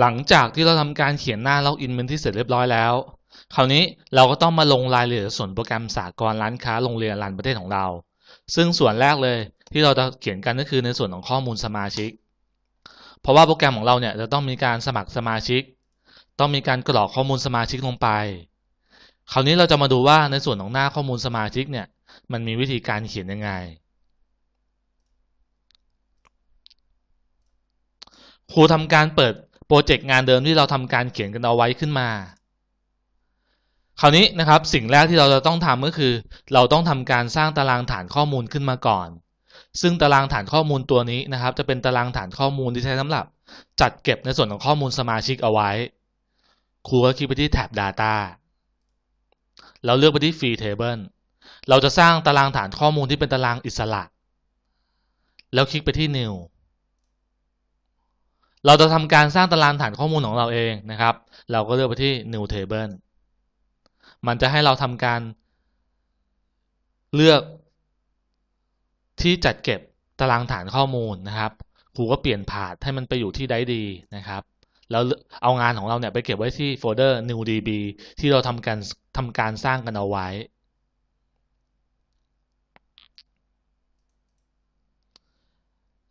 หลังจากที่เราทำการเขียนหน้าล็อกอินเป็นที่เสร็จเรียบร้อยแล้ว คราวนี้เราก็ต้องมาลงรายละเอียดส่วนโปรแกรมสากลร้านค้าโรงเรียนรันประเทศของเรา ซึ่งส่วนแรกเลยที่เราจะเขียนกันก็คือในส่วนของข้อมูลสมาชิก เพราะว่าโปรแกรมของเราเนี่ยจะต้องมีการสมัครสมาชิก ต้องมีการกรอกข้อมูลสมาชิกลงไป คราวนี้เราจะมาดูว่าในส่วนของหน้าข้อมูลสมาชิกเนี่ยมันมีวิธีการเขียนยังไงครูทำการเปิด โปรเจกต์งานเดิมที่เราทำการเขียนกันเอาไว้ขึ้นมา คราวนี้นะครับสิ่งแรกที่เราจะต้องทำก็คือ เราต้องทำการสร้างตารางฐานข้อมูลขึ้นมาก่อน ซึ่งตารางฐานข้อมูลตัวนี้นะครับ จะเป็นตารางฐานข้อมูลที่ใช้สำหรับ จัดเก็บในส่วนของข้อมูลสมาชิกเอาไว้ครูก็คลิกไปที่แท็บ Data เราเลือกไปที่ Free Table เราจะสร้างตารางฐานข้อมูลที่เป็นตารางอิสระ แล้วคลิกไปที่ New เราจะทำการสร้างตารางฐานข้อมูลของเราเองนะครับ เราก็เลือกไปที่ New Table มันจะให้เราทำการเลือกที่จัดเก็บตารางฐานข้อมูลนะครับครูก็เปลี่ยนผาดให้มันไปอยู่ที่ไดดีนะครับแล้วเอางานของเราเนี่ยไปเก็บไว้ที่โฟลเดอร์ newdb ที่เราทำการทำการสร้างกันเอาไว้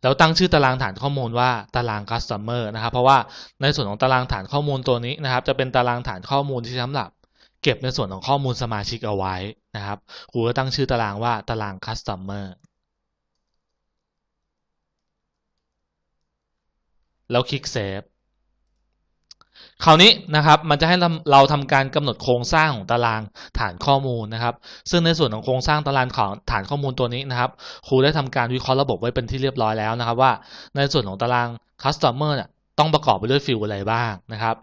แล้วตั้งชื่อตารางฐานข้อมูลว่าตาราง customer นะครับเพราะว่าในส่วนของตารางฐานข้อมูลตัวนี้นะครับ จะเป็นตารางฐานข้อมูลที่สำหรับ เก็บในส่วนของข้อมูลสมาชิกเอาไว้นะครับครูก็ตั้งชื่อตารางว่าตาราง customer แล้วคลิก save คราวนี้นะครับมันจะให้เราทำการกำหนดโครงสร้างของตารางฐานข้อมูลนะครับ ซึ่งในส่วนของโครงสร้างตารางของฐานข้อมูลตัวนี้นะครับครูได้ทำการวิเคราะห์ระบบไว้เป็นที่เรียบร้อยแล้วนะครับ ว่าในส่วนของตาราง customer เนี่ยต้องประกอบไปด้วยฟิลอะไรบ้างนะครับ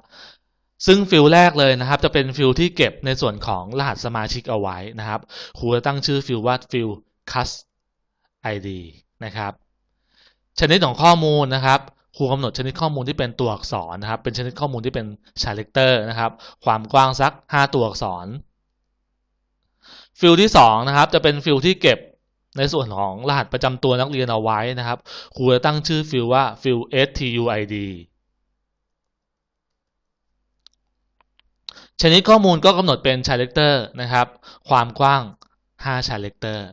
ซึ่งฟิลแรกเลยนะครับ จะเป็นฟิลที่เก็บในส่วนของรหัสสมาชิกเอาไว้นะครับครูจะตั้งชื่อฟิลว่าฟิล cust id นะครับชนิดของข้อมูลนะครับ ครูกำหนดชนิดข้อมูลที่เป็นตัวอักษรนะครับ เป็นชนิดข้อมูลที่เป็นชาเลคเตอร์นะครับ ความกว้างสัก 5 ตัวอักษร ฟิลที่2นะครับ จะเป็นฟิลที่เก็บในส่วนของรหัสประจำตัวนักเรียนเอาไว้นะครับ ครูจะตั้งชื่อฟิลว่าฟิล stuid ชนิดข้อมูลก็กำหนดเป็นชาเลคเตอร์นะครับ ความกว้าง5ชาเลคเตอร์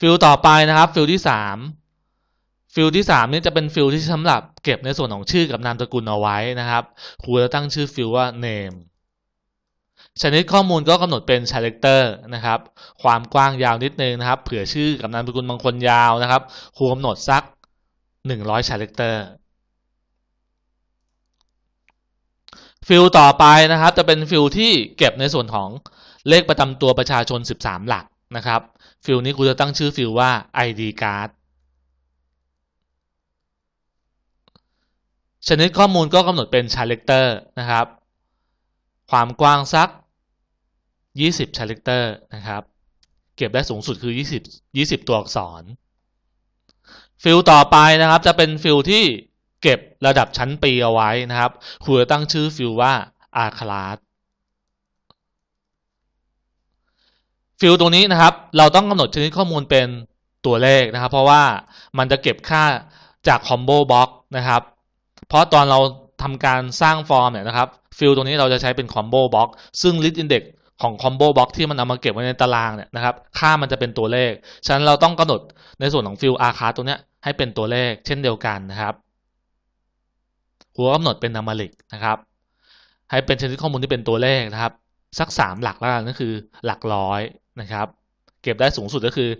ฟิลต่อไปนะครับ ฟิลที่ 3 ฟิลที่3นี่จะเป็นฟิลที่สำหรับเก็บในส่วนของชื่อกับนามสกุลเอาไว้นะครับครูจะตั้งชื่อฟิลว่า name ชนิดข้อมูลก็กำหนดเป็น character นะครับ ความกว้างยาวนิดนึงนะครับ เผื่อชื่อกับนามสกุลบางคนยาวนะครับครูกำหนดสัก 100 character ฟิลต่อไปนะครับ จะเป็นฟิลที่เก็บในส่วนของเลขประจำตัวประชาชน 13 หลักนะครับ ฟิลนี้ครูจะตั้งชื่อฟิลว่า ID card ชนิดข้อมูลก็กำหนดเป็น character นะครับ ความกว้างสัก 20 character นะครับ เก็บได้สูงสุดคือ 20 20 ตัวอักษร ฟิลต่อไปนะครับจะเป็นฟิลที่เก็บระดับชั้นปีเอาไว้นะครับครูจะตั้งชื่อฟิลว่า R class ฟิลตรงนี้นะครับ เราต้องกำหนดชนิดข้อมูลเป็นตัวเลขนะครับ เพราะว่ามันจะเก็บค่าจาก combo box นะครับ เพราะตอนเราทำการสร้างฟอร์มเนี่ยนะครับฟิลตรงนี้เราจะใช้เป็นคอมโบบล็อกซึ่ง list index ของคอมโบบล็อกที่มันเอามาเก็บไว้ในตารางเนี่ยนะครับค่ามันจะเป็นตัวเลข ฉะนั้นเราต้องกำหนดในส่วนของฟิลอาคาตรงนี้ยให้เป็นตัวเลขเช่นเดียวกันนะครับหัวกำหนดเป็นนามาลิกนะครับ ให้เป็นชนิดข้อมูลที่เป็นตัวเลขนะครับ สัก 3 หลักแล้วกันก็คือหลักร้อยนะครับ เก็บได้สูงสุดก็คือ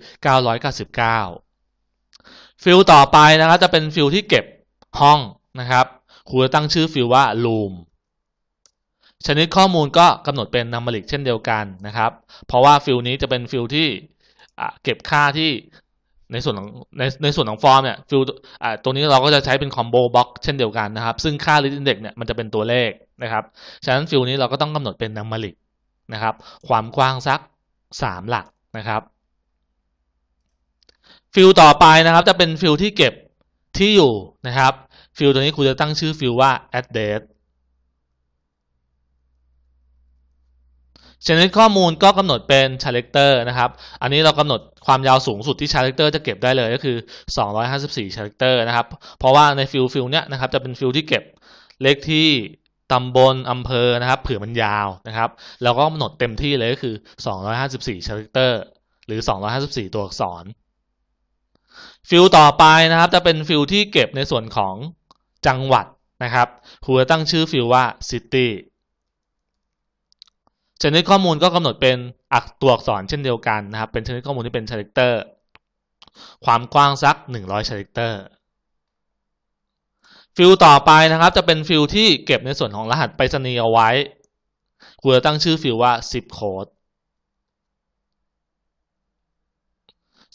999 ฟิลต่อไปนะครับจะเป็นฟิลที่เก็บห้อง นะครับครูจะตั้งชื่อฟิลว่า room ชนิดข้อมูลก็กำหนดเป็นนัมเบริกเช่นเดียวกันนะครับ เพราะว่าฟิลนี้จะเป็นฟิลที่เก็บค่าที่ในส่วนของในในส่วนของฟอร์มเนี่ยฟิลตรงนี้เราก็จะใช้เป็นคอมโบบล็อกเช่นเดียวกันนะครับ ซึ่งค่า list index เนี่ยมันจะเป็นตัวเลขนะครับ ฉะนั้นฟิลนี้เราก็ต้องกำหนดเป็นนัมเบริกนะครับ ความกว้างสัก 3 หลักนะครับ ฟิลต่อไปนะครับจะเป็นฟิลที่เก็บที่อยู่นะครับ ฟิลตัวนี้ครูจะตั้งชื่อฟิลว่า address ชนิดข้อมูลก็กำหนดเป็น character นะครับ อันนี้เรากำหนดความยาวสูงสุดที่ character จะเก็บได้เลยก็คือ 254 character นะครับ เพราะว่าในฟิลฟิลเนี้ยนะครับจะเป็นฟิลที่เก็บเลขที่ตำบลอำเภอนะครับเผื่อมันยาวนะครับ เราก็กำหนดเต็มที่เลยก็คือ 254 character หรือ 254 ตัวอักษร ฟิลต่อไปนะครับจะเป็นฟิลที่เก็บในส่วนของ จังหวัดนะครับครูจะตั้งชื่อฟิลว่า city ชนิดข้อมูลก็กำหนดเป็นอักตัวอักษรเช่นเดียวกันนะครับ เป็นชนิดข้อมูลที่เป็น character ความกว้างสัก 100 character ฟิลต่อไปนะครับ จะเป็นฟิลที่เก็บในส่วนของรหัสไปรษณีย์เอาไว้ครูจะตั้งชื่อฟิลว่า zip code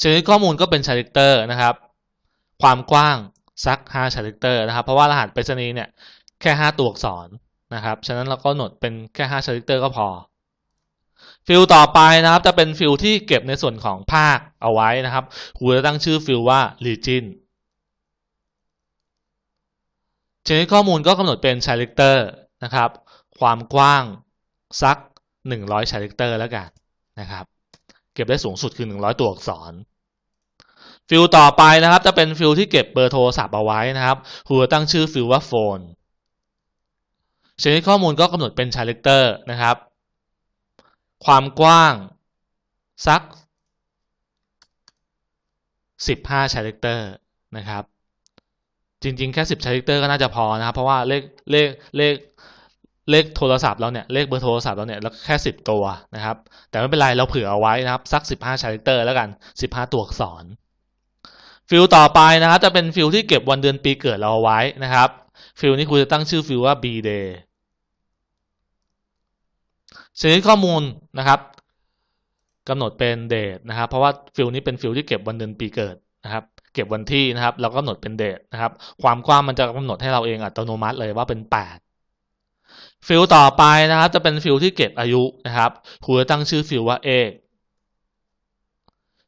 ชนิดข้อมูลก็เป็น character นะครับ ความกว้าง สัก5 character นะครับ เพราะว่ารหัสไปรษณีย์เนี่ยแค่ 5 ตัวอักษรนะครับ ฉะนั้นเราก็หนดเป็นแค่ 5 character ก็พอ ฟิลต่อไปนะครับ จะเป็นฟิลที่เก็บในส่วนของภาคเอาไว้นะครับครูจะตั้งชื่อฟิลว่า region ชนิดข้อมูลก็กำหนดเป็น character นะครับ ความกว้างสัก 100 character แล้วกันนะครับ เก็บได้สูงสุดคือ 100 ตัวอักษร ฟิลต่อไปนะครับ จะเป็นฟิลที่เก็บเบอร์โทรศัพท์เอาไว้นะครับครูตั้งชื่อฟิลว่าโฟนชนิดข้อมูลก็กำหนดเป็น character นะครับ ความกว้างสัก 15 character นะครับ จริงๆ แค่ 10 character ก็น่าจะพอนะครับ เพราะว่าเลขเลขเลขเลขโทรศัพท์เราเนี่ย เลขเบอร์โทรศัพท์เราเนี่ยแล้วแค่ 10 ตัวนะครับ แต่ไม่เป็นไร เราเผื่อเอาไว้นะครับ สัก 15 character แล้วกัน 15 ตัวอักษร ฟิลต่อไปนะครับจะเป็นฟิลที่เก็บวันเดือนปีเกิดเราเอาไว้นะครับฟิลนี้ครูจะตั้งชื่อฟิลว่า b day ชนิดข้อมูลนะครับกำหนดเป็นเดทนะครับ เพราะว่าฟิลนี้เป็นฟิลที่เก็บวันเดือนปีเกิดนะครับ เก็บวันที่นะครับ เราก็กำหนดเป็นเดทนะครับ ความกว้างมันจะกำหนดให้เราเองอัตโนมัติเลยว่าเป็น 8 ฟิลต่อไปนะครับ จะเป็นฟิลที่เก็บอายุนะครับครูจะตั้งชื่อฟิลว่าเอ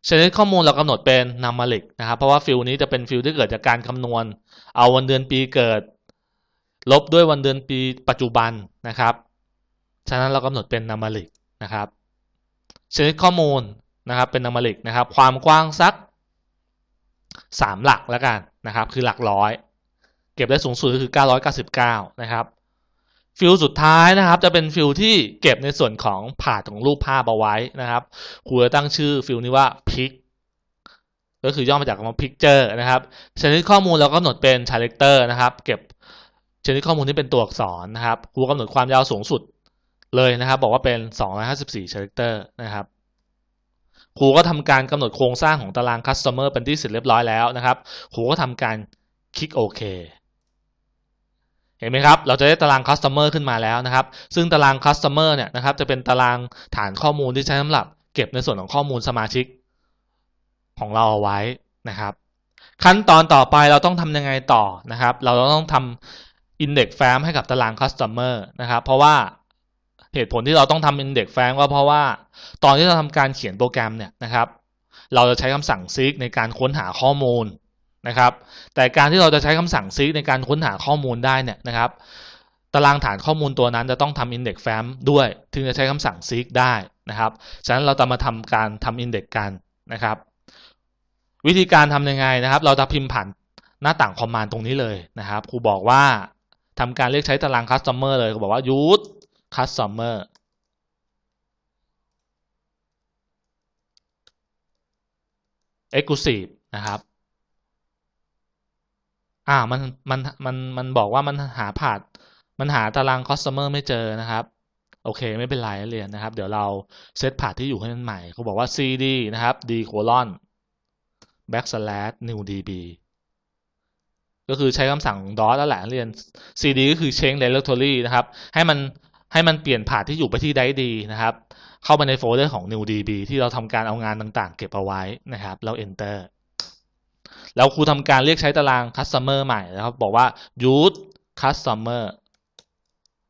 ชนิดข้อมูลเรากำหนดเป็นนามาลิกนะครับ เพราะว่าฟิลนี้จะเป็นฟิลที่เกิดจากการคำนวณ เอาวันเดือนปีเกิด ลบด้วยวันเดือนปีปัจจุบันนะครับ ฉะนั้นเรากำหนดเป็นนามาลิกนะครับ ชนิดข้อมูลนะครับเป็นนามาลิกนะครับ ความกว้างสัก 3 หลักแล้วกันนะครับ คือหลักร้อย เก็บได้สูงสุดก็คือ 999 นะครับ ฟิลสุดท้ายนะครับ จะเป็นฟิลที่เก็บในส่วนของผาดของรูปภาพเอาไว้นะครับครูจะตั้งชื่อฟิลนี้ว่า pic ก็คือย่อมาจากคำว่า picture นะครับชนิดข้อมูลเราก็กำหนดเป็น character นะครับ เก็บชนิดข้อมูลที่เป็นตัวอักษรนะครับครูกำหนดความยาวสูงสุดเลยนะครับ บอกว่าเป็น 254 character นะครับครูก็ทำการกำหนดโครงสร้างของตาราง customer เป็นที่เสร็จเรียบร้อยแล้วนะครับครูก็ทำการคลิกโอเค เห็นไหมครับ เราจะได้ตาราง customer ขึ้นมาแล้วนะครับ ซึ่งตาราง customer เนี่ยนะครับ จะเป็นตารางฐานข้อมูลที่ใช้สำหรับ เก็บในส่วนของข้อมูลสมาชิก ของเราเอาไว้นะครับ ขั้นตอนต่อไปเราต้องทำยังไงต่อนะครับ เราต้องทำ index fam ให้กับตาราง customer นะครับ เพราะว่าเหตุผลที่เราต้องทำ index fam ก็เพราะว่าตอนที่เราทำการเขียนโปรแกรมเนี่ยนะครับ เราจะใช้คำสั่ง seek ในการค้นหาข้อมูล นะครับ แต่การที่เราจะใช้คำสั่ง seek ในการค้นหาข้อมูลได้เนี่ยนะครับ ตารางฐานข้อมูลตัวนั้นจะต้องทำ index fam ด้วย ถึงจะใช้คำสั่ง seek ได้นะครับ ฉะนั้นเราจะมาทำการทำ index กันนะครับ วิธีการทำยังไงนะครับ เราจะพิมพ์ผ่านหน้าต่างคอมมานด์ตรงนี้เลยนะครับครูบอกว่าทำการเรียกใช้ตาราง customer เลยครูบอกว่า use customer exclusive นะครับ อ่ามันมันมันมันบอกว่ามันหาผ่านมันหาตาราง customer ไม่เจอนะครับ โอเคไม่เป็นไรเรียนนะครับ เดี๋ยวเราเซตผ่านที่อยู่ให้มันใหม่เขาบอกว่า cd นะครับ d colon backslash new db ก็คือใช้คำสั่ง dot แล้วแหละเรียน cd ก็คือ change directory นะครับ ให้มันให้มันเปลี่ยนผ่านที่อยู่ไปที่ไดดีนะครับ เข้ามาในโฟลเดอร์ของ new db ที่เราทำการเอางานต่างๆ เก็บเอาไว้นะครับแล้ว enter แล้วครูทำการเรียกใช้ตาราง customer ใหม่นะครับ บอกว่า use customer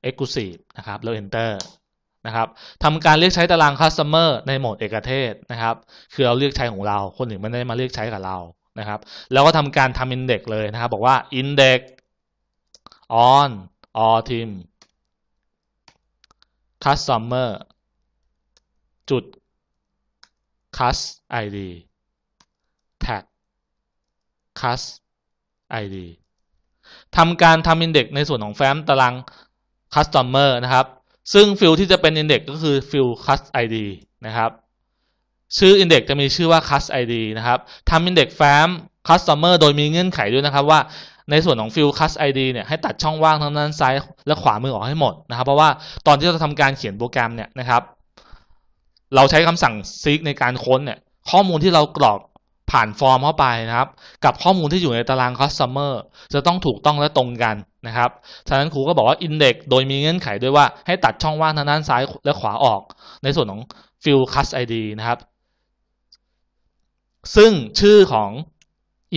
exclusive นะครับแล้ว enter นะครับทำการเรียกใช้ตาราง customer ในโหมดเอกเทศนะครับ คือเราเรียกใช้ของเรา คนอื่นไม่ได้มาเรียกใช้กับเรานะครับ แล้วก็ทำการทำ index เลยนะครับ บอกว่า index on all team customer จุด class id class id ทำการทำ index ในส่วนของแฟ้มตาราง customer นะครับ ซึ่งฟิลที่จะเป็น index ก็คือฟิล class id นะครับชื่อ index จะมีชื่อว่า class id นะครับทำ index แฟ้ม customer โดยมีเงื่อนไขด้วยนะครับว่าในส่วนของ field class id เนี่ยให้ตัดช่องว่างทั้งด้านซ้ายและขวามือออกให้หมดนะครับ เพราะว่าตอนที่เราทำการเขียนโปรแกรมเนี่ยนะครับ เราใช้คำสั่ง seek ในการค้นเนี่ยข้อมูลที่เรากรอก ผ่านฟอร์มเข้าไปนะครับ กับข้อมูลที่อยู่ในตาราง customer จะต้องถูกต้องและตรงกันนะครับฉะนั้นครูก็บอกว่า index โดยมีเงื่อนไขด้วยว่าให้ตัดช่องว่างทางด้านซ้ายและขวาออก ในส่วนของ field class id นะครับ ซึ่งชื่อของ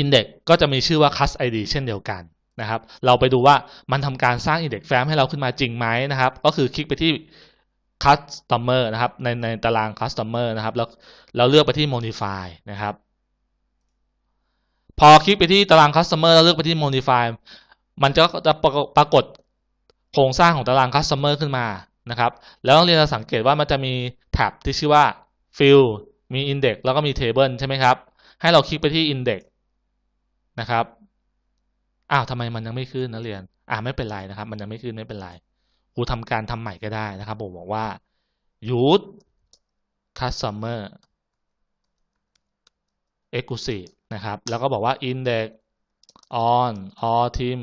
index ก็จะมีชื่อว่า class id เช่นเดียวกันนะครับ เราไปดูว่ามันทำการสร้าง index fam ให้เราขึ้นมาจริงไหมนะครับ ก็คือคลิกไปที่ customer นะครับในในตาราง customer นะครับแล้วเราเลือกไปที่ modify นะครับ พอคลิกไปที่ตาราง customer แล้วเลือกไปที่ modify มันจะจะปรากฏโครงสร้างของตาราง customer ขึ้นมานะครับ แล้วเรียนจะสังเกตว่ามันจะมีแท็บที่ชื่อว่า field มี index แล้วก็มี table ใช่ไหมครับ ให้เราคลิกไปที่ index นะครับอ้าวทำไมมันยังไม่ขึ้นนักเรียน อ่าไม่เป็นไรนะครับ มันยังไม่ขึ้นไม่เป็นไรครูทำการทำใหม่ก็ได้นะครับ ผมบอกว่า use customer exclusive นะครับ แล้วก็บอกว่า index on all team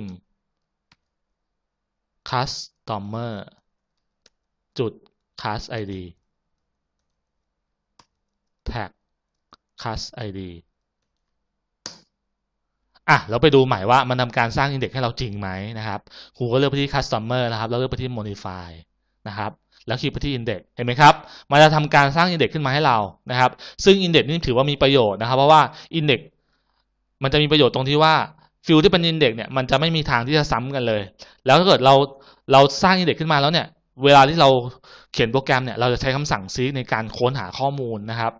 customer จุด class id tag class id อะเราไปดูใหม่ว่ามันทำการสร้าง index ให้เราจริงไหมนะครับครูก็เลือกไปที่ customer นะครับ แล้วเลือกไปที่ modify นะครับแล้วคลิกไปที่ index เห็นไหมครับ มันจะทำการสร้าง index ขึ้นมาให้เรานะครับ ซึ่ง index นี่ถือว่ามีประโยชน์นะครับ เพราะว่า index มันจะมีประโยชน์ตรงที่ว่าฟิลที่เป็นอินเด็กเนี่ยมันจะไม่มีทางที่จะซ้ำกันเลย แล้วถ้าเกิดเราเราสร้างอินเด็กขึ้นมาแล้วเนี่ย เวลาที่เราเขียนโปรแกรมเนี่ยเราจะใช้คำสั่งซีกในการค้นหาข้อมูลนะครับ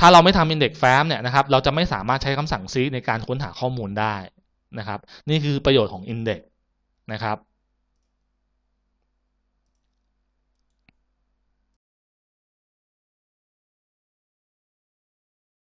ถ้าเราไม่ทำอินเด็กแฟ้มเนี่ยนะครับ เราจะไม่สามารถใช้คำสั่งซีกในการค้นหาข้อมูลได้นะครับ นี่คือประโยชน์ของอินเด็กนะครับ